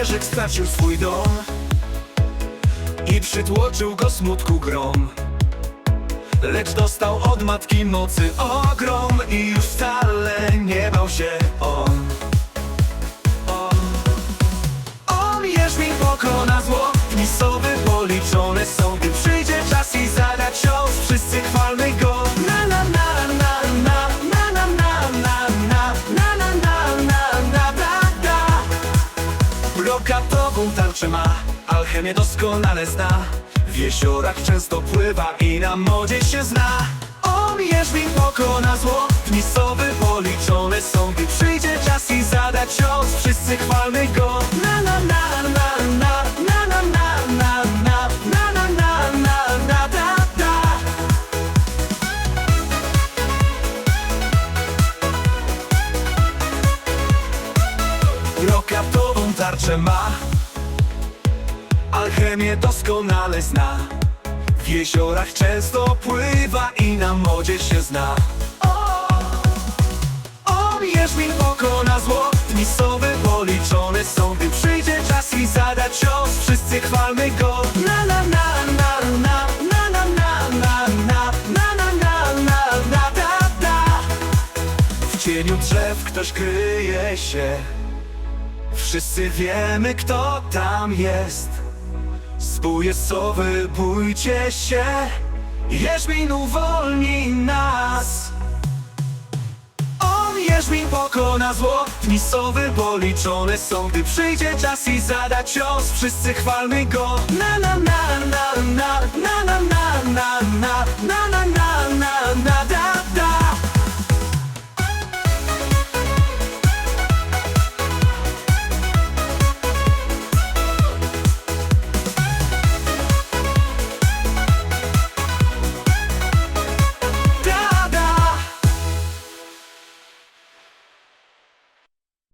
stracił swój dom I przytłoczył go smutku grom. Lecz dostał od matki mocy ogrom I już wcale nie bał się Brokatową tarczę ma Alchemię doskonale zna W jeziorach często pływa i na modzie się zna On Jerzmin pokona zło Misowy policzone są Gdy przyjdzie czas i zada cios Wszyscy chwalmy go Na na na na na na na na na na na na na na na da da Brokatową tarczę ma Alchemię doskonale zna W jeziorach często pływa i na modzie się zna! On Jerzmin pokona zło Misowy policzone są Gdy przyjdzie czas i zada cios Wszyscy chwalmy go na na na na na na na na na na na na na na da da W cieniu drzew ktoś kryje się Wszyscy wiemy kto tam jest Zbóje sowy, bójcie się Jerzmin uwolni nas. On Jerzmin pokona zło. Misowy policzone są Gdy przyjdzie czas i zada cios. Wszyscy chwalmy go. Na na na na na na na na